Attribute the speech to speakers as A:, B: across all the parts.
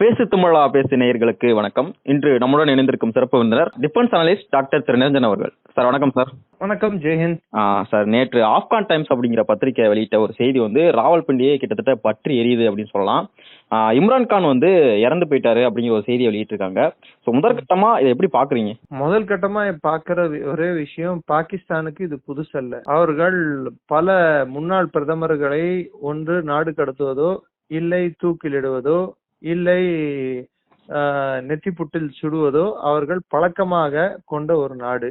A: பேசு தமிழா பேசு நேயர்களுக்கு வணக்கம். இன்று நம்முடன் இணைந்திருக்கும் சிறப்பு விருந்தினர் defence analyst doctor Thiru Niranjan அவர்கள். சார் வணக்கம் சார்.
B: வணக்கம் ஜெயஹிந்த்
A: சார் நேற்று ஆப்கான் டைம்ஸ் அப்படிங்கிற பத்திரிக்கை வெளியிட்ட ஒரு செய்தி வந்து ராவல்பிண்டியை கிட்டத்தட்ட பற்றி எரியுது அப்படின்னு சொல்லலாம். இம்ரான் கான் வந்து இறந்து போயிட்டாரு அப்படிங்கிற ஒரு செய்தியை வெளியிட்டிருக்காங்க. ஸோ முதற்கட்டமா இதை எப்படி பாக்குறீங்க?
B: முதல் கட்டமா பாக்குற ஒரே விஷயம் பாகிஸ்தானுக்கு இது புதுசல்ல. அவர்கள் பல முன்னாள் பிரதமர்களை ஒன்று நாடு கடத்துவதோ இல்லை தூக்கிலிடுவதோ இல்லை ஆஹ், நெத்திப்புட்டில் சுடுவதோ அவர்கள் பழக்கமாக கொண்ட ஒரு நாடு.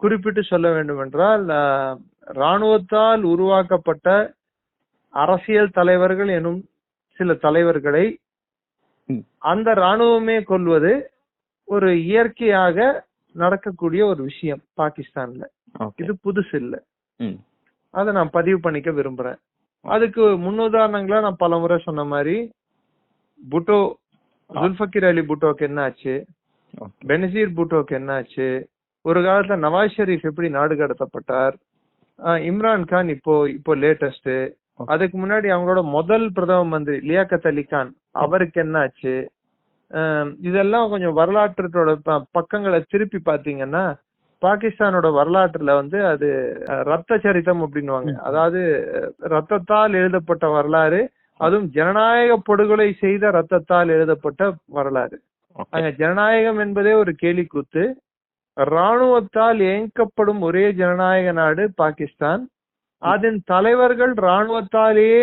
B: குறிப்பிட்டு சொல்ல வேண்டுமென்றால் ஆஹ், ராணுவத்தால் உருவாக்கப்பட்ட அரசியல் தலைவர்கள் எனும் சில தலைவர்களை. அந்த ராணுவமே கொல்வது ஒரு இயற்கையாக நடக்கக்கூடிய ஒரு விஷயம் பாகிஸ்தான்ல. இது புதுசு இல்ல. அதை நான் பதிவு பண்ணிக்க விரும்புறேன். அதுக்கு முன்னுதாரணங்களா நான் பல முறை சொன்ன மாதிரி புட்டோ ஜுல்ஃபக்கீர் அலி புட்டோக்கு என்ன ஆச்சு? பெனசீர் புட்டோக்கு என்ன ஆச்சு? ஒரு காலத்துல நவாஸ் ஷெரீப் எப்படி நாடு கடத்தப்பட்டார்? இம்ரான் கான் இப்போ இப்போ லேட்டஸ்ட் அதுக்கு முன்னாடி அவங்களோட முதல் பிரதம மந்திரி லியாக்கத் அலி கான் அவருக்கு என்ன ஆச்சு? இதெல்லாம் கொஞ்சம் வரலாற்றோட பக்கங்களை திருப்பி பாத்தீங்கன்னா பாகிஸ்தானோட வரலாற்றுல வந்து அது ரத்த சரித்தம் அப்படின்னுவாங்க. அதாவது ரத்தத்தால் எழுதப்பட்ட வரலாறு அதுவும் ஜனநாயக படுகொலை செய்த ரத்தத்தால் எழுதப்பட்ட வரலாறு. அங்க ஜனநாயகம் என்பதே ஒரு கேலிக்கூத்து. ராணுவத்தால் இயக்கப்படும் ஒரே ஜனநாயக நாடு பாகிஸ்தான். அதன் தலைவர்கள் ராணுவத்தாலேயே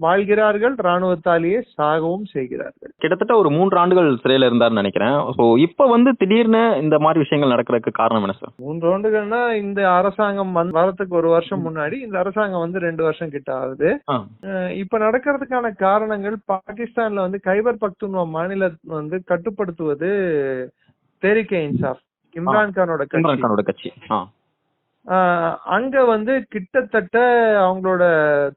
B: வாழ்கிறார்கள் ராணுவத்தாலேயே சாகவும் செய்கிறார்கள்.
A: கிட்டத்தட்ட ஒரு மூன்று ஆண்டுகள் சிறையில இருந்தாருன்னு நினைக்கிறேன். ஸோ இப்போ வந்து திடீர்னு இந்த மாதிரி விஷயங்கள் நடக்கிறதுக்கு காரணம் என்ன சார்
B: மூன்று ஆண்டுகள்னா இந்த அரசாங்கம் வந்து வரதுக்கு ஒரு வருஷம் முன்னாடி இந்த அரசாங்கம் வந்து ரெண்டு வருஷம் கிட்ட ஆகுது. இப்ப நடக்கிறதுக்கான காரணங்கள் பாகிஸ்தான்ல வந்து கைபர் பக்துன்வா மாநிலத்தை வந்து கட்டுப்படுத்துவது தெரிக்கை இன்சாஃப் இம்ரான் கானோட கட்சி
A: ஆ
B: ஆஹ் அங்க வந்து கிட்டத்தட்ட அவங்களோட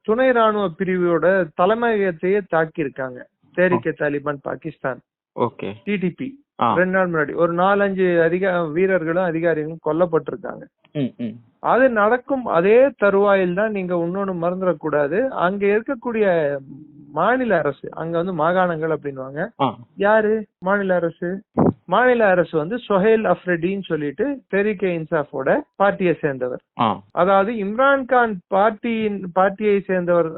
B: துணை ராணுவ பிரிவோட தலைமையகத்தையே தாக்கி இருக்காங்க Tehrik Taliban Pakistan.
A: Okay.
B: TTP ரெண்டு நாள் முன்னாடி. ஒரு நாலஞ்சு அதிக வீரர்களும் அதிகாரிகளும் கொல்லப்பட்டிருக்காங்க. அது நடக்கும் அதே தருவாயில் தான் நீங்க இன்னொன்னு மறந்துடக்கூடாது அங்க இருக்கக்கூடிய மாநில அரசு அங்க வந்து மாகாணங்கள் அப்படின்னுவாங்க.
A: ஆ.
B: யாரு? மாநில அரசு. மாநில அரசு வந்து சொஹேல் அஃப்ரெடின்னு சொல்லிட்டு தெரிகே இன்சாஃபோட பார்ட்டியை சேர்ந்தவர். அதாவது இம்ரான் கான் பார்ட்டியின் பார்ட்டியை சேர்ந்தவர்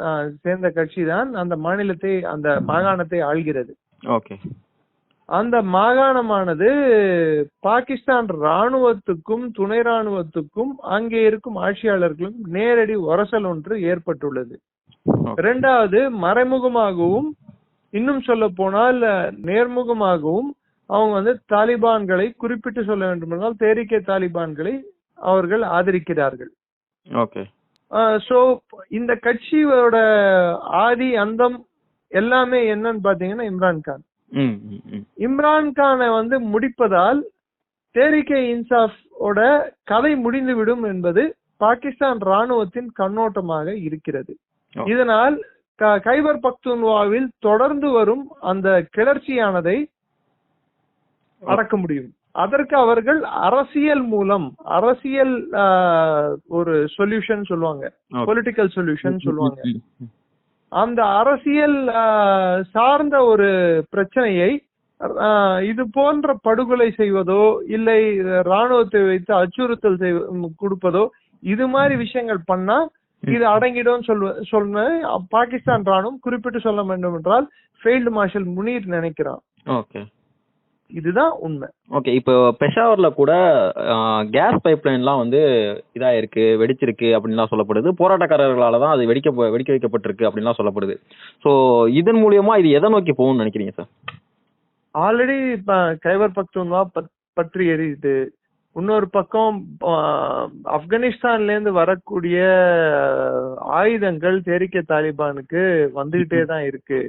B: சேர்ந்த கட்சி தான் அந்த மாநிலத்தை அந்த மாகாணத்தை ஆள்கிறது.
A: ஓகே.
B: அந்த மாகாணமானது பாகிஸ்தான் ராணுவத்துக்கும் துணை ராணுவத்துக்கும் அங்கே இருக்கும் ஆட்சியாளர்களுக்கும் நேரடி உரசல் ஒன்று ஏற்பட்டுள்ளது. இரண்டாவது மறைமுகமாகவும் இன்னும் சொல்ல போனால் நேர்முகமாகவும் அவங்க வந்து தாலிபான்களை குறிப்பிட்டு சொல்ல வேண்டுமென்றால் தேரிக்கை தாலிபான்களை அவர்கள் ஆதரிக்கிறார்கள்.
A: ஓகே.
B: சோ இந்த கட்சியோட ஆதி அந்தம் எல்லாமே என்னன்னு பாத்தீங்கன்னா இம்ரான் கான். இம்ரான் கானை வந்து முடிப்பதால் தேரிக்கை இன்சாஃப் ஓட கதை முடிந்துவிடும் என்பது பாகிஸ்தான் ராணுவத்தின் கண்ணோட்டமாக இருக்கிறது. இதனால் கைபர் பக்துன்வாவில் தொடர்ந்து வரும் அந்த கிளர்ச்சியானதை அடக்க முடியும். அதற்கு அவர்கள் அரசியல் மூலம் அரசியல் ஒரு சொல்யூஷன் சொல்லுவாங்க. பொலிட்டிக்கல் சொல்யூஷன் சொல்லுவாங்க. அந்த அரசியல் சார்ந்த ஒரு பிரச்சனையை இது போன்ற படுகொலை செய்வதோ இல்லை ராணுவத்தை வைத்து அச்சுறுத்தல் செய் கொடுப்பதோ இது மாதிரி விஷயங்கள் பண்ணா இது அடங்கிடும் சொல்வ சொன்ன பாகிஸ்தான் ராணுவம் குறிப்பிட்டு சொல்ல வேண்டும் என்றால் ஃபீல்டு மார்ஷல் முனீர் நினைக்கிறான்.
A: ஓகே.
B: இதுதான் உண்மை.
A: ஓகே இப்போ பெஷாவர்ல கூட கேஸ் பைப்லைன்லாம் வந்து இதாயிருக்கு வெடிச்சிருக்கு அப்படின்லாம் சொல்லப்படுது. போராட்டக்காரர்களால தான் அது வெடிக்க வெடிக்க வைக்கப்பட்டிருக்கு அப்படின்லாம் சொல்லப்படுது. ஸோ இதன் மூலியமா இது எதை நோக்கி போகும்னு நினைக்கிறீங்க சார்
B: ஆல்ரெடி கைபர் பக்துன்வா பத்- பற்றி எரியுது இன்னொரு பக்கம் ஆஹ், ஆப்கானிஸ்தான்ல இருந்து வரக்கூடிய ஆயுதங்கள் தெரிக்க தாலிபானுக்கு வந்துகிட்டே தான் இருக்கு.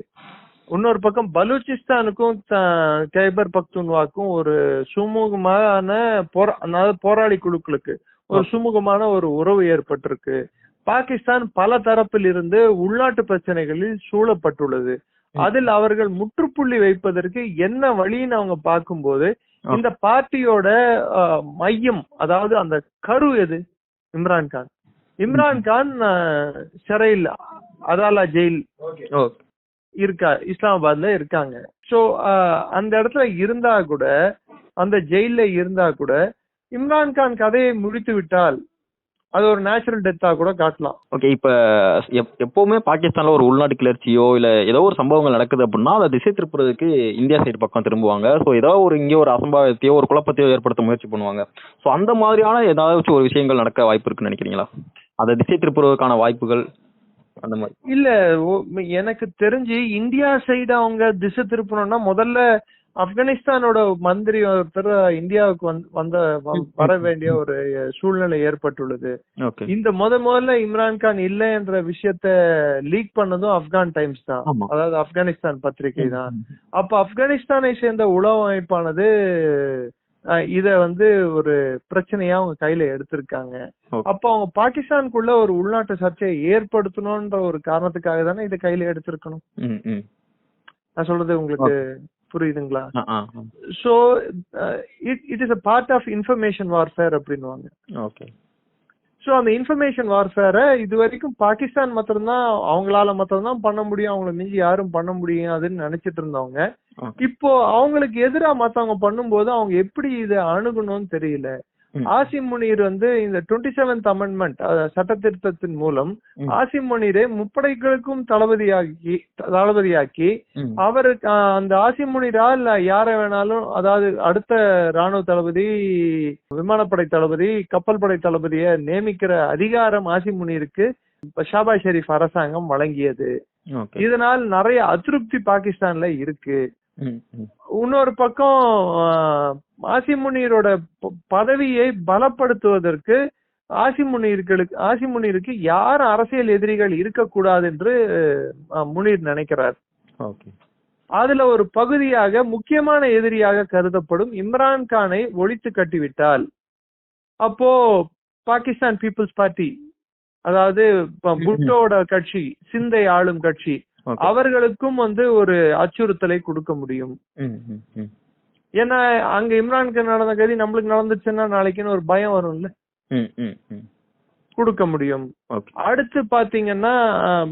B: இன்னொரு பக்கம் பலூச்சிஸ்தானுக்கும் கைபர் பக்துன்வாக்கும் ஒரு சுமூகமான போரா அதாவது போராளி குழுக்களுக்கு ஒரு சுமூகமான ஒரு உறவு ஏற்பட்டிருக்கு. பாகிஸ்தான் பல தரப்பில் இருந்து உள்நாட்டு பிரச்சனைகளில் சூழப்பட்டுள்ளது. அதில் அவர்கள் முற்றுப்புள்ளி வைப்பதற்கு என்ன வழின்னு அவங்க பார்க்கும்போது இந்த பார்ட்டியோட மையம் அதாவது அந்த கரு எது? இம்ரான் கான். இம்ரான் கான் சிறையில் அதாலா ஜெயில்
A: ஓகே
B: இருக்கா இஸ்லாமாபாத்ல இருக்காங்க. சோ அந்த இடத்துல இருந்தா கூட அந்த ஜெயில இருந்தா கூட இம்ரான்கான் கதையை முடித்து விட்டால் அது ஒரு நேச்சுரல் டெத்தா கூட காட்டலாம்.
A: ஓகே இப்ப எப்பவுமே பாகிஸ்தான்ல ஒரு உள்நாட்டு கிளர்ச்சியோ இல்ல ஏதோ ஒரு சம்பவங்கள் நடக்குது அப்படின்னா அதை திசை திருப்புறதுக்கு இந்தியா சைடு பக்கம் திரும்புவாங்க. ஸோ ஏதோ ஒரு இங்கே ஒரு அசம்பாவித்தையோ ஒரு குழப்பத்தையோ ஏற்படுத்த முயற்சி பண்ணுவாங்க. ஸோ அந்த மாதிரியான ஏதாச்சும் ஒரு விஷயங்கள் நடக்க வாய்ப்பு இருக்குன்னு நினைக்கிறீங்களா? அதை திசை திருப்புறதுக்கான வாய்ப்புகள் அந்த மாதிரி.
B: இல்ல எனக்கு தெரிஞ்சு இந்தியா சைடு அவங்க திசை திருப்பணும்னா முதல்ல ஆப்கானிஸ்தானோட மந்திரி ஒருத்தர் இந்தியாவுக்கு வந்து வர வேண்டிய ஒரு சூழ்நிலை ஏற்பட்டுள்ளது. இந்த முத முதல்ல இம்ரான்கான் இல்ல என்ற விஷயத்த லீக் பண்ணதும் ஆப்கான் டைம்ஸ் தான். அதாவது ஆப்கானிஸ்தான் பத்திரிகை தான். அப்ப ஆப்கானிஸ்தானை சேர்ந்த உளவு அமைப்பானது இத வந்து ஒரு பிரச்சனையா அவங்க கையில எடுத்திருக்காங்க. அப்ப அவங்க பாகிஸ்தானுக்குள்ள ஒரு உள்நாட்டு சர்ச்சையை ஏற்படுத்தணும்ன்ற ஒரு காரணத்துக்காக தானே இதை கையில எடுத்திருக்கணும். நான் சொல்றது உங்களுக்கு புரியுதுங்களா? So it it is a part of information warfare அப்படின்னுவாங்க.
A: ஓகே.
B: சோ அந்த இன்ஃபர்மேஷன் வார்ஃபேரை இது வரைக்கும் பாகிஸ்தான் மாத்திரம்தான் அவங்களால மாத்திரம்தான் பண்ண முடியும் அவங்கள மிஞ்சி யாரும் பண்ண முடியாதுன்னு நினைச்சிட்டு இருந்தவங்க. இப்போ அவங்களுக்கு எதிரா மத்தவங்க பண்ணும்போது அவங்க எப்படி இதை அணுகணும்னு தெரியல. ஆசிம் முனீர் வந்து இந்த டுவெண்ட்டி செவன்த் அமெண்ட்மெண்ட் சட்ட திருத்தத்தின் மூலம். ஆசிம் முனீரை முப்படைகளுக்கும் தளபதியாக்கி தளபதியாக்கி அவர் அந்த ஆசிம் முனிரா இல்ல யார வேணாலும் அதாவது அடுத்த ராணுவ தளபதி விமானப்படை தளபதி கப்பல் படை தளபதியை நியமிக்கிற அதிகாரம் ஆசிம் முனீருக்கு ஷாபாஸ் ஷெரீப் அரசாங்கம் வழங்கியது. இதனால் நிறைய அதிருப்தி பாகிஸ்தான்ல இருக்கு. இன்னொரு பக்கம் அஹ், ஆசிம் முனீரோட ப- பதவியை பலப்படுத்துவதற்கு ஆசிம் முனீர்களுக்கு ஆசிம் முனீருக்கு யார் அரசியல் எதிரிகள் இருக்கக்கூடாது என்று முனீர் நினைக்கிறார்.
A: ஓகே.
B: அதுல ஒரு பகுதியாக முக்கியமான எதிரியாக கருதப்படும் இம்ரான் கானை ஒழித்து கட்டிவிட்டால் அப்போ பாகிஸ்தான் பீப்புள்ஸ் பார்ட்டி அதாவது புட்டோட கட்சி சிந்தை ஆளும் கட்சி அவர்களுக்கும் வந்து ஒரு அச்சுறுத்தலை கொடுக்க முடியும். ஏன்னா அங்க இம்ரானுக்கு நடந்த கதி நம்மளுக்கு நடந்துச்சுன்னா நாளைக்குன்னு ஒரு பயம் வரும்ல. கொடுக்க முடியும். அடுத்து பாத்தீங்கன்னா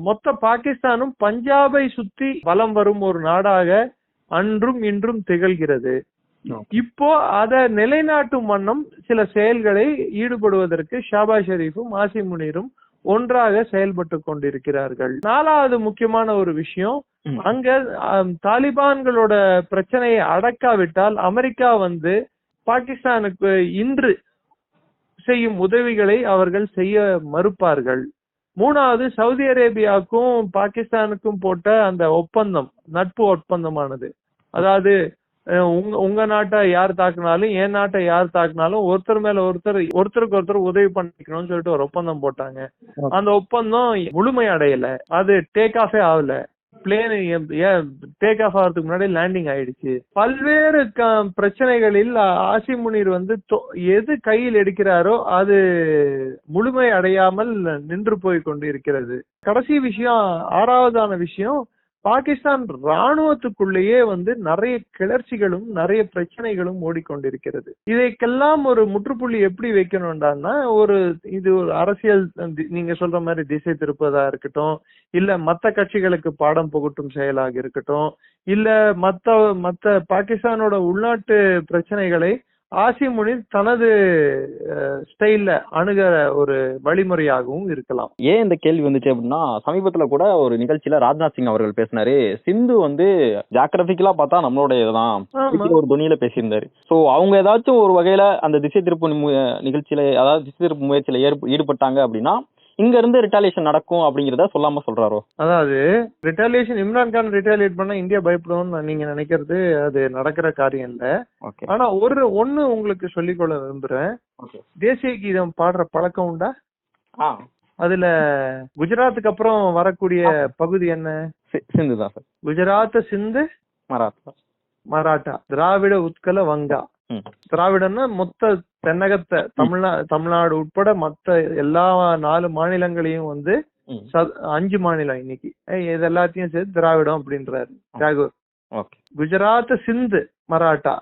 B: மொத்த பாகிஸ்தானும் பஞ்சாபை சுத்தி வலம் வரும் ஒரு நாடாக அன்றும் இன்றும் திகழ்கிறது. இப்போ அத நிலைநாட்டும் வண்ணம் சில செயல்களை ஈடுபடுவதற்கு ஷாபா ஷெரீஃபும் ஆசிம் முனீரும் ஒன்றாக செயல்பட்டு கொண்டிருக்கிறார்கள். நாலாவது முக்கியமான ஒரு விஷயம். அங்க தாலிபான்களோட பிரச்சனையை அடக்காவிட்டால் அமெரிக்கா வந்து பாகிஸ்தானுக்கு இன்று செய்யும் உதவிகளை அவர்கள் செய்ய மறுப்பார்கள். மூணாவது சவுதி அரேபியாவுக்கும் பாகிஸ்தானுக்கும் போட்ட அந்த ஒப்பந்தம் நட்பு ஒப்பந்தமானது. அதாவது உங்க உங்க நாட்டை யார் தாக்குனாலும் என் நாட்டை யார் தாக்குனாலும் ஒருத்தர் மேல ஒருத்தர் ஒருத்தருக்கு ஒருத்தர் உதவி பண்ணிக்கணும்னு சொல்லிட்டு ஒரு ஒப்பந்தம் போட்டாங்க. அந்த ஒப்பந்தம் முழுமை அடையல. அது டேக் ஆஃபே ஆகல. பிளேன் டேக் ஆஃப் ஆகிறதுக்கு முன்னாடி லேண்டிங் ஆயிடுச்சு. பல்வேறு பிரச்சனைகளில் ஆசி முனீர் வந்து எது கையில் எடுக்கிறாரோ அது முழுமை அடையாமல் நின்று போய் கொண்டு இருக்கிறது கடைசி விஷயம் ஆறாவதான விஷயம் பாகிஸ்தான் ராணுவத்துக்குள்ளேயே வந்து நிறைய கிளர்ச்சிகளும் நிறைய பிரச்சனைகளும் ஓடிக்கொண்டிருக்கிறது. இதைக்கெல்லாம் ஒரு முற்றுப்புள்ளி எப்படி வைக்கணும்டான்னா ஒரு இது ஒரு அரசியல் நீங்க சொல்ற மாதிரி திசை திருப்பதா இருக்கட்டும் இல்ல மத்த கட்சிகளுக்கு பாடம் புகட்டும் செயலாக இருக்கட்டும் இல்ல மத்த மத்த பாகிஸ்தானோட உள்நாட்டு பிரச்சனைகளை ஆசி முனிர் தனது ஸ்டைல்ல அணுகிற ஒரு வழிமுறையாகவும் இருக்கலாம்.
A: ஏன் இந்த கேள்வி வந்துச்சு அப்படின்னா சமீபத்துல கூட ஒரு நிகழ்ச்சியில ராஜ்நாத் சிங் அவர்கள் பேசினாரு. சிந்து வந்து ஜாகிரபிக்கலா பார்த்தா நம்மளோட இதுதான் ஒரு துணியில பேசியிருந்தாரு. சோ அவங்க ஏதாச்சும் ஒரு வகையில அந்த திசை திருப்பு நிகழ்ச்சியில அதாவது திசை திருப்பு முயற்சியில ஈடுபட்டாங்க அப்படின்னா இங்க இருந்து ரிட்டாலியேஷன் நடக்கும் அப்படிங்கறத சொல்லாம சொல்றாரோ?
B: அதாவது ரிட்டாலியேஷன் இம்ரான் கான் ரிட்டாலியேட் பண்ணா இந்தியா பயப்படும்னு நீங்க நினைக்கிறது அது நடக்கிற காரியம் இல்ல. ஆனா ஒரு ஒண்ணு உங்களுக்கு சொல்லிக்கொள்ள விரும்புறேன். தேசிய கீதம் பாடுற பழக்கம் உண்டா?
A: ஆ.
B: அதுல குஜராத்துக்கு அப்புறம் வரக்கூடிய பகுதி என்ன?
A: சிந்து தான் சார்.
B: குஜராத் சிந்து
A: மராத்தா.
B: மராட்டா திராவிட உத்கல வங்கா.
A: ம்.
B: திராவிடம்னா மொத்த தென்னகத்தை தமிழ்நா தமிழ்நாடு உட்பட மத்த எல்லா நாலு மாநிலங்களையும் வந்து அஞ்சு மாநிலம் இன்னைக்கு. இது எல்லாத்தையும் சேர்த்து திராவிடம் அப்படின்றாரு தாகூர் குஜராத் சிந்து மராட்டா.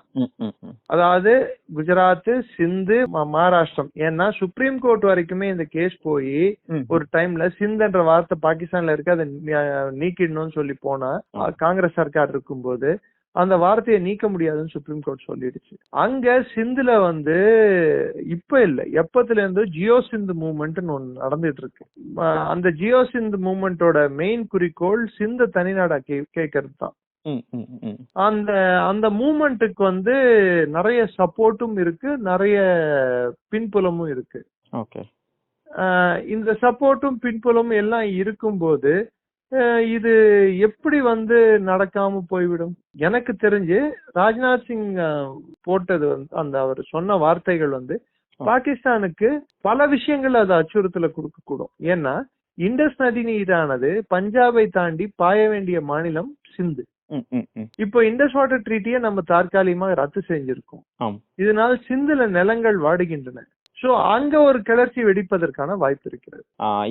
B: அதாவது குஜராத் சிந்து மகாராஷ்டிரம். ஏன்னா சுப்ரீம் கோர்ட் வரைக்குமே இந்த கேஸ் போய். ஒரு டைம்ல சிந்துன்ற வார்த்தை பாகிஸ்தான்ல இருக்கு அதை நீக்கிடணும்னு சொல்லி போனா. காங்கிரஸ் சர்க்கார் இருக்கும்போது அந்த வார்த்தையை நீக்க முடியாதுன்னு சுப்ரீம் கோர்ட் சொல்லிடுச்சு. அங்க சிந்துல வந்து இப்ப இல்ல. எப்பத்துல இருந்து ஜியோ சிந்து மூவ்மெண்ட்னு ஒண்ணு நடந்துட்டு இருக்கு அந்த ஜியோ சிந்து மூவ்மெண்டோட மெயின் குறிக்கோள் சிந்த தனிநாடா கே கேட்கறது தான். அந்த அந்த மூமெண்ட்டுக்கு வந்து நிறைய சப்போர்ட்டும் இருக்கு. நிறைய பின்புலமும் இருக்கு. இந்த சப்போர்ட்டும் பின்புலமும் எல்லாம் இருக்கும்போது இது எப்படி வந்து நடக்காம போய்விடும்? எனக்கு தெரிஞ்சு ராஜ்நாத் சிங் போட்டது வந்து அந்த அவர் சொன்ன வார்த்தைகள் வந்து பாகிஸ்தானுக்கு பல விஷயங்கள் அது அச்சுறுத்தலை கொடுக்க கூடும் ஏன்னா இண்டஸ் நதி நீரானது பஞ்சாபை தாண்டி பாய வேண்டிய மாநிலம் சிந்து. இப்போ இண்டஸ் வாட்டர் ட்ரீட்டியை நம்ம தற்காலிகமா ரத்து செஞ்சிருக்கோம். இதனால் சிந்துல நிலங்கள் வாடுகின்றன. சோ அங்க ஒரு கிளர்ச்சி வெடிப்பதற்கான வாய்ப்பு இருக்கிறது.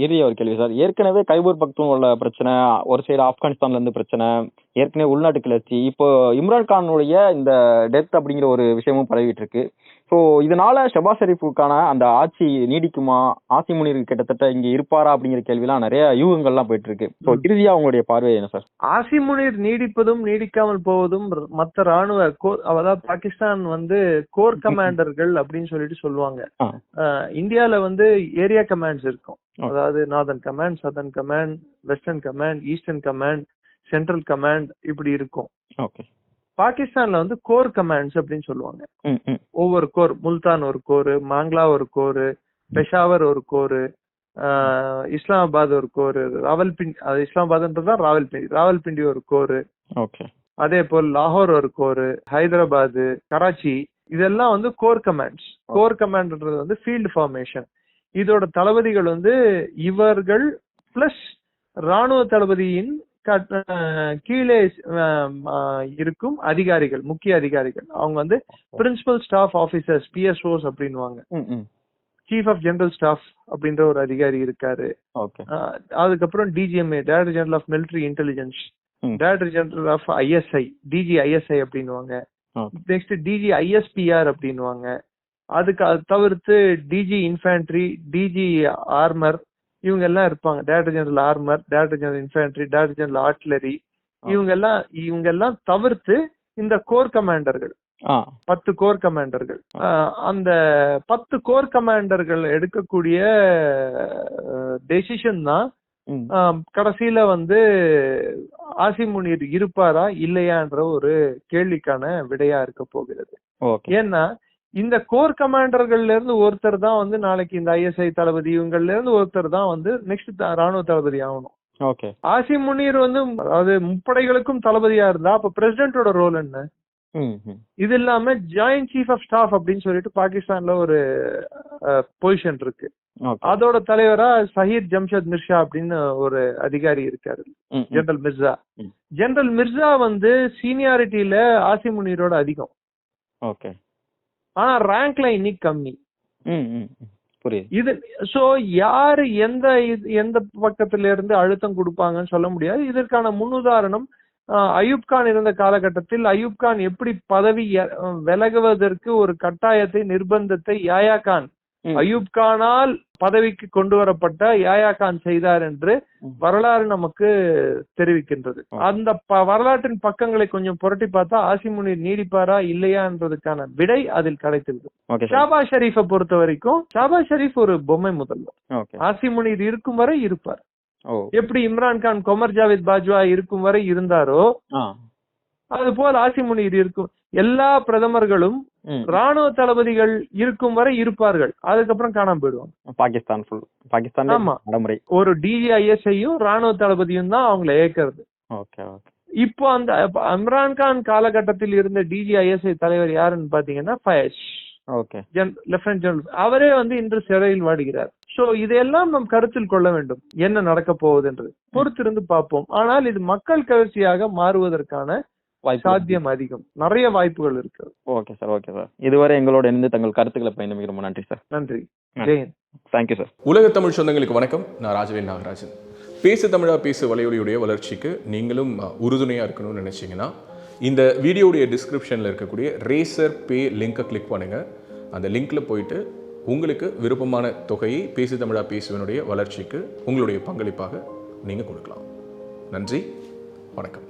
A: இறுதிய ஒரு கேள்வி சார். ஏற்கனவே கைபூர் பக்தும் உள்ள பிரச்சனை ஒரு சைடு ஆப்கானிஸ்தான்ல இருந்து பிரச்சனை ஏற்கனவே உள்நாட்டு கிளர்ச்சி. இப்போ இம்ரான் கானுடைய இந்த டெத் அப்படிங்கிற ஒரு விஷயமும் பரவிட்டு இருக்கு. ஸோ இதனால ஷபாஸ் ஷெரீஃபுக்கான அந்த ஆட்சி நீடிக்குமா? ஆசி முனீர் கிட்டத்தட்ட இங்க இருப்பாரா அப்படிங்கிற கேள்விலாம் நிறைய யூகங்கள்லாம் போயிட்டு இருக்கு ஸோ இறுதியா உங்களுடைய பார்வை என்ன சார்?
B: ஆசி முனீர் நீடிப்பதும் நீடிக்காமல் போவதும் மத்த ராணுவ அதாவது பாகிஸ்தான் வந்து கோர் கமாண்டர்கள் அப்படின்னு சொல்லிட்டு சொல்லுவாங்க. இந்தியால வந்து ஏரியா கமாண்ட்ஸ் இருக்கும். அதாவது northern command southern command western command eastern command central command இப்படி இருக்கும்.
A: ஓகே.
B: பாகிஸ்தான்ல வந்து கோர் கமாண்ட்ஸ் அப்படின்னு சொல்லுவாங்க. ஒவ்வொரு கோர் முல்தான் ஒரு கோரு மாங்லா ஒரு கோரு பெஷாவர் ஒரு கோரு இஸ்லாமாபாத் ஒரு கோரு ராவல்பிண்டி அது ராவல்பிண்டி ராவல்பிண்டி ஒரு கோரு. அதே போல் லாகூர் ஒரு கோரு ஹைதராபாத் கராச்சி இதெல்லாம் வந்து கோர் கமாண்ட்ஸ். கோர் கமாண்ட்ன்றது வந்து ஃபீல்டு ஃபார்மேஷன். இதோட தளபதிகள் வந்து இவர்கள் பிளஸ் ராணுவ தளபதியின் கீழே இருக்கும் அதிகாரிகள் முக்கிய அதிகாரிகள். அவங்க வந்து பிரின்சிபல் ஸ்டாஃப் ஆபீசர்ஸ் பிஎஸ்ஓஸ்
A: ம்
B: சீஃப் ஆஃப் ஜெனரல் ஸ்டாஃப் அப்படின்ற ஒரு அதிகாரி இருக்காரு. அதுக்கப்புறம் DGMI director general of military intelligence. Director general of ISI DG ISI அப்படின்னுவாங்க.
A: ஓகே.
B: நெக்ஸ்ட் டிஜி ஐஎஸ்பிஆர் அப்படின்னுவாங்க. அதுக்கு அது தவிர்த்து டிஜி இன்ஃபேண்ட்ரி டிஜி ஆர்மர் இவங்க எல்லாம் இருப்பாங்க. Director general armour director general infantry director general artillery இவங்க எல்லாம் இவங்க எல்லாம் தவிர்த்து இந்த கோர் கமாண்டர்கள் பத்து கோர் கமாண்டர்கள் அந்த பத்து கோர் கமாண்டர்கள் எடுக்கக்கூடிய டெசிஷன் தான் கடைசியில வந்து ஆசிமுனீர் இருப்பாரா இல்லையான்ற ஒரு கேள்விக்கான விடையா இருக்க போகிறது. ஏன்னா இந்த கோர் கமாண்டர்கள்ல இருந்து ஒருத்தர் தான் வந்து நாளைக்கு இந்த ஐஎஸ்ஐ தளபதி இவங்கள்ல இருந்து ஒருத்தர் தான் வந்து நெக்ஸ்ட் ராணுவ தளபதி ஆகணும்.
A: ஓகே.
B: ஆசி முனீர் வந்து அதாவது முப்படைகளுக்கும் தளபதியா இருந்தா அப்ப பிரசிடென்ட்டோட ரோல் என்ன? இது இல்லாம ஜாயிண்ட் சீஃப் ஆஃப் ஸ்டாஃப் அப்படின்னு சொல்லிட்டு பாகிஸ்தான்ல ஒரு பொசிஷன் இருக்கு. அதோட தலைவரா சஹீத் ஜம்ஷத் மிர்ஷா அப்படின்னு ஒரு அதிகாரி இருக்காரு ஜெனரல் மிர்சா. ஜெனரல் மிர்சா வந்து சீனியாரிட்டியில ஆசி முனீரோட அதிகம்.
A: ஓகே.
B: ஆனா ரேங்க்ல இன்னைக்கு கம்மி.
A: புரியுது
B: இது சோ யாரு எந்த எந்த பக்கத்துல இருந்து அழுத்தம் கொடுப்பாங்கன்னு சொல்ல முடியாது இதற்கான முன்னுதாரணம் அயூப் கான் இருந்த காலகட்டத்தில் அயூப் கான் எப்படி பதவி விலகுவதற்கு ஒரு கட்டாயத்தை நிர்பந்தத்தை யாயா கான். அயூப் கானால் பதவிக்கு கொண்டு வரப்பட்ட யாயா கான் செய்தார் என்று. வரலாறு நமக்கு தெரிவிக்கின்றது. அந்த வரலாற்றின் பக்கங்களை கொஞ்சம் புரட்டி பார்த்தா ஆசிமுனீர் நீடிப்பாரா இல்லையான்றதுக்கான விடை அதில் கிடைத்திருக்கு
A: ஓகே சார்.
B: ஷாபா ஷெரீஃபை பொறுத்த வரைக்கும் ஷாபா ஷெரீஃப் ஒரு பொம்மை முதல்வர். ஆசிமுனீர் இருக்கும் வரை இருப்பார். எப்படி இம்ரான் கான் கொமர் ஜாவேத் பாஜ்வா இருக்கும் வரை இருந்தாரோ அது போல் ஆசிமுனீர் இருக்கும். எல்லா பிரதமர்களும் ராணுவ தளபதிகள் இருக்கும் வரை இருப்பார்கள். அதுக்கப்புறம் காணாம போயிடுவாங்க.
A: பாகிஸ்தான் ஃபுல் பாகிஸ்தான்
B: ஆமா.
A: நடைமுறை.
B: ஒரு டிஜிஐஎஸ்ஐயும் ராணுவ தளபதியும் தான் அவங்களை இயக்கிறது
A: ஓகே ஓகே.
B: இப்போ அந்த இம்ரான் கான் காலகட்டத்தில் இருந்த டிஜிஐஎஸ்ஐ தலைவர் யாருன்னு பாத்தீங்கன்னா Faiz.
A: Okay.
B: Gen lieutenant general. அவரே வந்து இன்று சிறையில் வாடுகிறார். சோ இதையெல்லாம் நாம் கருத்தில் கொள்ள வேண்டும். என்ன நடக்க போகுது என்று பொறுத்திருந்து பார்ப்போம். ஆனால் இது மக்கள் கவர்ச்சியாக மாறுவதற்கான சாத்தியம் அதிகம். நிறைய வாய்ப்புகள் இருக்கு.
A: Okay sir okay sir. இதுவரை எங்களோட இணைந்து தங்கள் கருத்துக்களை பயந்து ரொம்ப நன்றி சார்.
B: நன்றி. ஜெயன்
A: தேங்க்யூ சார்
C: உலக தமிழ் சொந்தங்களுக்கு வணக்கம். நான் ராஜவேல் நாகராஜன். பேசு தமிழா பேசு வலையொலியுடைய வளர்ச்சிக்கு நீங்களும் அஹ், உறுதுணையா இருக்கணும்னு நினைச்சீங்கன்னா இந்த வீடியோடைய டிஸ்கிரிப்ஷனில் இருக்கக்கூடிய ரேசர் பே லிங்கை கிளிக் பண்ணுங்கள் அந்த லிங்க்கில் போயிட்டு உங்களுக்கு விருப்பமான தொகையை பேசு தமிழா பேசுவனுடைய வளர்ச்சிக்கு உங்களுடைய பங்களிப்பாக நீங்கள் கொடுக்கலாம். நன்றி. வணக்கம்.